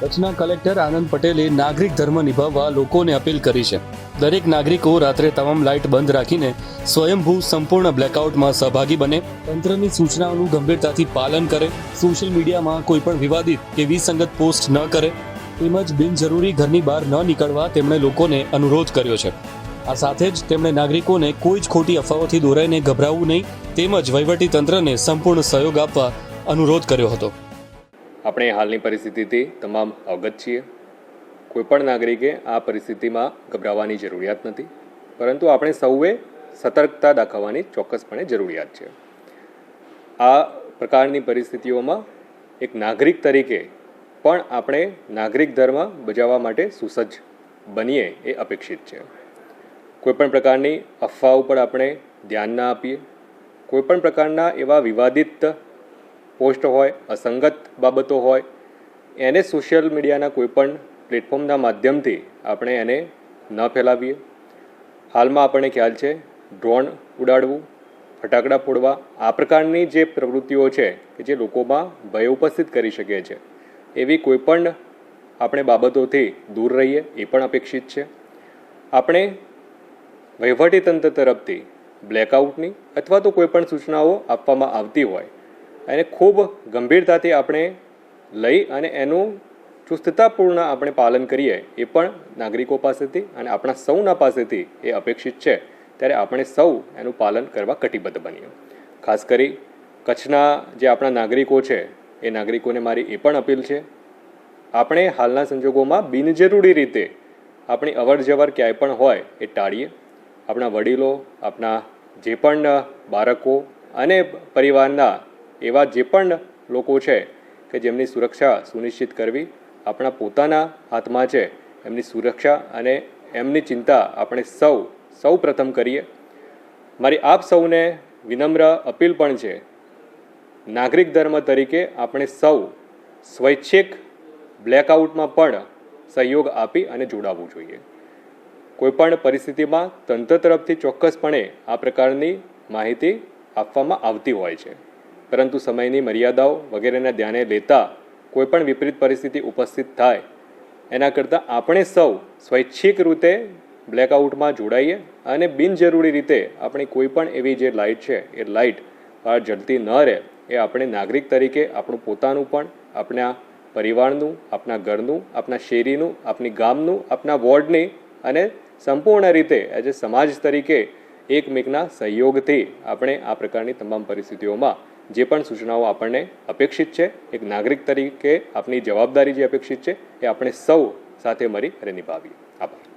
કચ્છના કલેક્ટર આનંદ પટેલે નાગરિક ધર્મ નિભાવવા લોકોને અપીલ કરી છે. દરેક નાગરિકો રાત્રે તમામ લાઇટ બંધ રાખીને સ્વયંભૂ સંપૂર્ણ બ્લેકઆઉટમાં સહભાગી બને. તંત્રની સૂચનાઓનું ગંભીરતાથી પાલન કરે. સોશિયલ મીડિયામાં કોઈ પણ વિવાદિત કે વિસંગત પોસ્ટ ન કરે. તેમજ બિનજરૂરી ઘરની બહાર ન નીકળવા તેમણે લોકોને અનુરોધ કર્યો છે. આ સાથે જ તેમણે નાગરિકોને કોઈ જ ખોટી અફવાઓથી દોરાઈને ગભરાવવું નહીં. તેમજ વહીવટી તંત્રને સંપૂર્ણ સહયોગ આપવા અનુરોધ કર્યો હતો. આપણે હાલની પરિસ્થિતિથી તમામ અવગત છીએ. કોઈપણ નાગરિકે આ પરિસ્થિતિમાં ગભરાવાની જરૂરિયાત નથી, પરંતુ આપણે સૌએ સતર્કતા દાખવવાની ચોક્કસપણે જરૂરિયાત છે. આ પ્રકારની પરિસ્થિતિઓમાં એક નાગરિક તરીકે પણ આપણે નાગરિક ધર્મ બજાવવા માટે સુસજ્જ બનીએ એ અપેક્ષિત છે. કોઈપણ પ્રકારની અફવા ઉપર આપણે ધ્યાન ના આપીએ, કોઈપણ પ્રકારના એવા વિવાદિત પોસ્ટ હોય, અસંગત બાબતો હોય, એને સોશિયલ મીડિયાના કોઈપણ પ્લેટફોર્મના માધ્યમથી આપણે એને ન ફેલાવીએ. હાલમાં આપણને ખ્યાલ છે ડ્રોન ઉડાડવું, ફટાકડા ફોડવા, આ પ્રકારની જે પ્રવૃત્તિઓ છે કે જે લોકોમાં ભય ઉપસ્થિત કરી શકે છે, એવી કોઈપણ આપણે બાબતોથી દૂર રહીએ, એ પણ અપેક્ષિત છે. આપણે વહીવટીતંત્ર તરફથી બ્લેકઆઉટની અથવા તો કોઈપણ સૂચનાઓ આપવામાં આવતી હોય એને ખૂબ ગંભીરતાથી આપણે લઈ અને એનું ચુસ્તતાપૂર્ણ આપણે પાલન કરીએ, એ પણ નાગરિકો પાસેથી અને આપણા સૌના પાસેથી એ અપેક્ષિત છે. ત્યારે આપણે સૌ એનું પાલન કરવા કટિબદ્ધ બનીએ. ખાસ કરી કચ્છના જે આપણા નાગરિકો છે, એ નાગરિકોને મારી એ પણ અપીલ છે, આપણે હાલના સંજોગોમાં બિનજરૂરી રીતે આપણી અવર જવર ક્યાંય પણ હોય એ ટાળીએ. આપણા વડીલો, આપણા જે પણ બાળકો અને પરિવારના એવા જે પણ લોકો છે કે જેમની સુરક્ષા સુનિશ્ચિત કરવી આપણા પોતાના હાથમાં છે, એમની સુરક્ષા અને એમની ચિંતા આપણે સૌ સૌ પ્રથમ કરીએ. મારી આપ સૌને વિનમ્ર અપીલ પણ છે, નાગરિક ધર્મ તરીકે આપણે સૌ સ્વૈચ્છિક બ્લેકઆઉટમાં પણ સહયોગ આપી અને જોડાવવું જોઈએ. કોઈપણ પરિસ્થિતિમાં તંત્ર તરફથી ચોક્કસપણે આ પ્રકારની માહિતી આપવામાં આવતી હોય છે. પરંતુ સમયની મર્યાદાઓ વગેરેને ધ્યાને લેતા કોઈપણ વિપરીત પરિસ્થિતિ ઉપસ્થિત થાય. એના કરતાં આપણે સૌ સ્વૈચ્છિક રીતે બ્લેકઆઉટમાં જોડાઈએ અને બિનજરૂરી રીતે આપણી કોઈપણ એવી જે લાઇટ છે, એ લાઇટ બહાર જળતી ન રહે, એ આપણે નાગરિક તરીકે આપણું પોતાનું પણ, આપણા પરિવારનું, આપણા ઘરનું, આપણા શેરીનું, આપણી ગામનું, આપણા વોર્ડની અને સંપૂર્ણ રીતે એઝ એ સમાજ તરીકે એકમેકના સહયોગથી આપણે આ પ્રકારની તમામ પરિસ્થિતિઓમાં જે પણ સૂચનાઓ આપણને અપેક્ષિત છે, એક નાગરિક તરીકે આપની જવાબદારી જે અપેક્ષિત છે, એ આપણે સૌ સાથે મળી અને નિભાવીએ. આભાર.